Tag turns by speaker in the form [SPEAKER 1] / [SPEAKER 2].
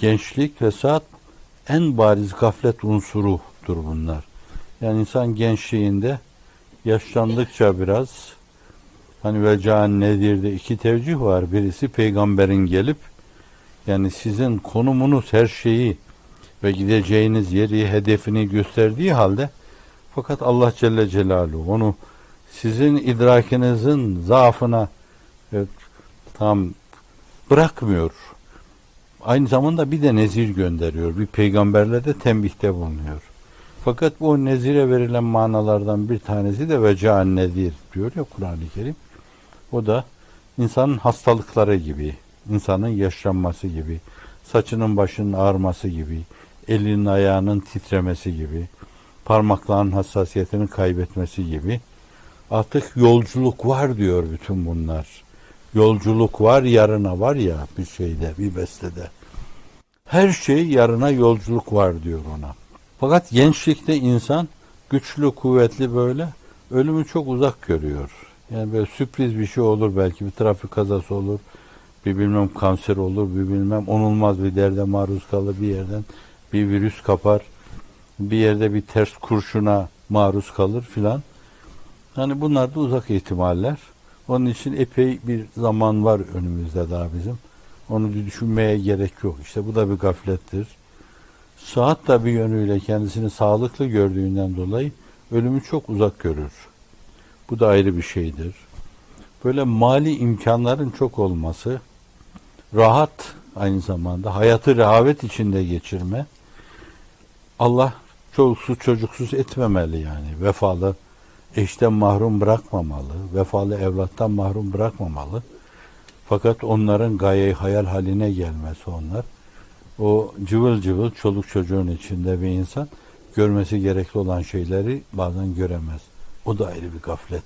[SPEAKER 1] gençlik ve saat en bariz gaflet unsurudur bunlar. Yani insan gençliğinde yaşlandıkça biraz hani vecaen nedir'de iki tevcih var. Birisi peygamberin gelip yani sizin konumunuz her şeyi ve gideceğiniz yeri, hedefini gösterdiği halde fakat Allah Celle Celaluhu onu sizin idrakinizin zaafına evet, tam bırakmıyor. Aynı zamanda bir de nezir gönderiyor. Bir peygamberle de tembihte bulunuyor. Fakat bu nezire verilen manalardan bir tanesi de vecaen nezir diyor ya Kur'an-ı Kerim. O da insanın hastalıkları gibi, insanın yaşlanması gibi, saçının başının ağarması gibi, elinin ayağının titremesi gibi, parmakların hassasiyetini kaybetmesi gibi artık yolculuk var diyor bütün bunlar. Yolculuk var yarına var ya bir şeyde bir bestede. Her şey yarına yolculuk var diyor ona. Fakat gençlikte insan güçlü kuvvetli böyle ölümü çok uzak görüyor. Yani böyle sürpriz bir şey olur belki bir trafik kazası olur. Bir bilmem kanser olur, bir bilmem onulmaz bir derde maruz kalır bir yerden bir virüs kapar. Bir yerde bir ters kurşuna maruz kalır filan. Hani bunlar da uzak ihtimaller. Onun için epey bir zaman var önümüzde daha bizim. Onu düşünmeye gerek yok. İşte bu da bir gaflettir. Saat da bir yönüyle kendisini sağlıklı gördüğünden dolayı ölümü çok uzak görür. Bu da ayrı bir şeydir. Böyle mali imkanların çok olması, rahat aynı zamanda hayatı rehavet içinde geçirme, Allah çoluksuz çocuksuz etmemeli yani. Vefalı eşten mahrum bırakmamalı. Vefalı evlattan mahrum bırakmamalı. Fakat onların gaye hayal haline gelmesi onlar. O cıvıl cıvıl çoluk çocuğun içinde bir insan görmesi gerekli olan şeyleri bazen göremez. O da ayrı bir gaflettir.